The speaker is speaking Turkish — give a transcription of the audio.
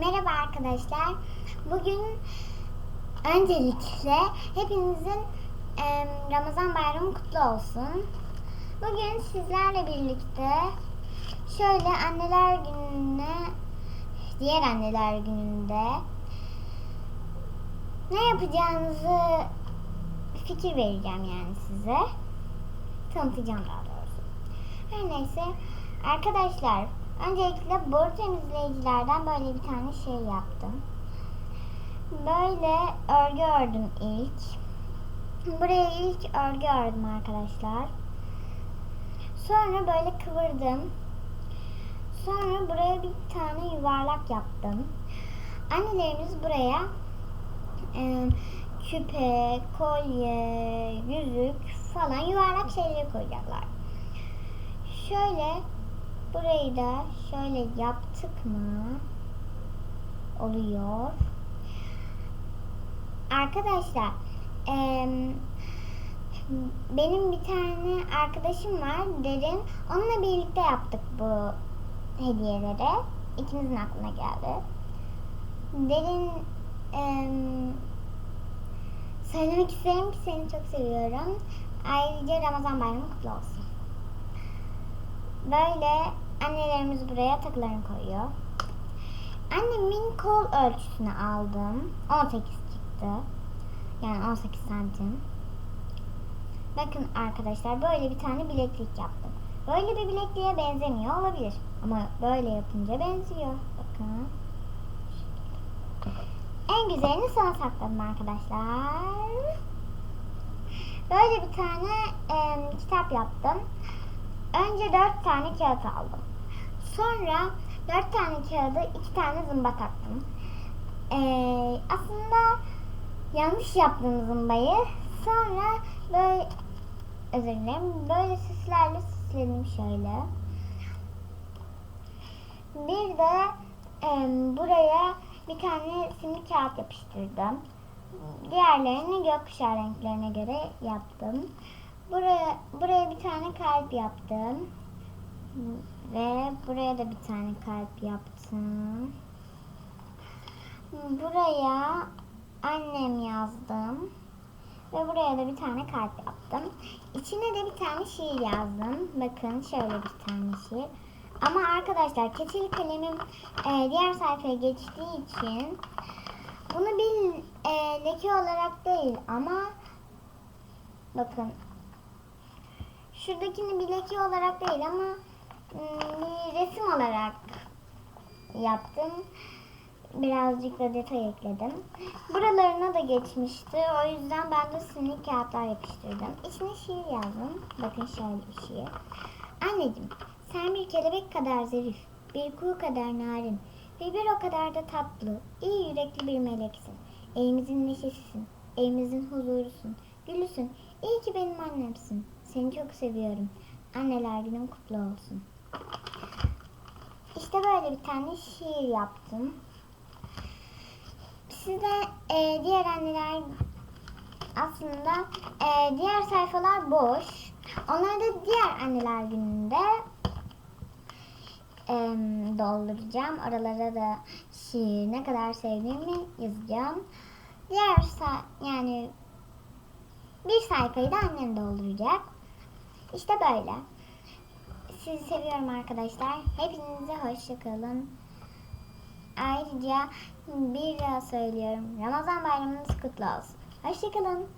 Merhaba arkadaşlar. Bugün öncelikle hepinizin em, Ramazan bayramı kutlu olsun. Bugün sizlerle birlikte şöyle anneler gününe, diğer anneler gününde ne yapacağınızı fikir vereceğim yani size. Tanıtacağım daha doğrusu. Her neyse arkadaşlar öncelikle boru temizleyicilerden böyle bir tane şey yaptım. Böyle örgü ördüm ilk. Buraya ilk örgü ördüm arkadaşlar. Sonra böyle kıvırdım. Sonra buraya bir tane yuvarlak yaptım. Annelerimiz buraya e, küpe, kolye, yüzük falan yuvarlak şeyleri koyacaklar. Şöyle burayı da şöyle yaptık mı oluyor. Arkadaşlar em, benim bir tane arkadaşım var Derin. Onunla birlikte yaptık bu hediyeleri. İkimizin aklına geldi. Derin em, söylemek isterim ki seni çok seviyorum. Ayrıca Ramazan bayramı kutlu olsun. Böyle annelerimiz buraya takılarını koyuyor. Annemin kol ölçüsünü aldım. 18 çıktı. Yani 18 santim. Bakın arkadaşlar böyle bir tane bileklik yaptım. Böyle bir bilekliğe benzemiyor olabilir. Ama böyle yapınca benziyor. Bakın. En güzelini sana sakladım arkadaşlar. Böyle bir tane e, kitap yaptım. Önce dört tane kağıt aldım. Sonra dört tane kağıda iki tane zımba taktım. Ee, aslında yanlış yaptım zımbayı. Sonra böyle özür dilerim. Böyle süslerle süsledim şöyle. Bir de e, buraya bir tane simli kağıt yapıştırdım. Diğerlerini gökkuşağı renklerine göre yaptım. Buraya buraya bir tane kalp yaptım. Ve buraya da bir tane kalp yaptım. Buraya annem yazdım. Ve buraya da bir tane kalp yaptım. İçine de bir tane şiir yazdım. Bakın şöyle bir tane şiir. Ama arkadaşlar keçeli kalemim e, diğer sayfaya geçtiği için bunu bir e, leke olarak değil ama bakın şuradakini bir leke olarak değil ama bir resim olarak yaptım. Birazcık da detay ekledim. Buralarına da geçmişti. O yüzden ben de sinir kağıtlar yapıştırdım. İçine şiir yazdım. Bakın şöyle bir şiir. Anneciğim sen bir kelebek kadar zarif, bir kuğu kadar narin ve bir o kadar da tatlı, iyi yürekli bir meleksin. Evimizin neşesisin, evimizin huzurusun, gülüsün. İyi ki benim annemsin. Seni çok seviyorum. Anneler günün kutlu olsun. İşte böyle bir tane şiir yaptım. Size e, diğer anneler aslında e, diğer sayfalar boş. Onları da diğer anneler gününde e, dolduracağım. Oralara da şiir ne kadar sevdiğimi yazacağım. Diğer yani bir sayfayı da annem dolduracak. İşte böyle. Sizi seviyorum arkadaşlar. Hepinize hoşçakalın. Ayrıca bir daha söylüyorum. Ramazan bayramınız kutlu olsun. Hoşçakalın.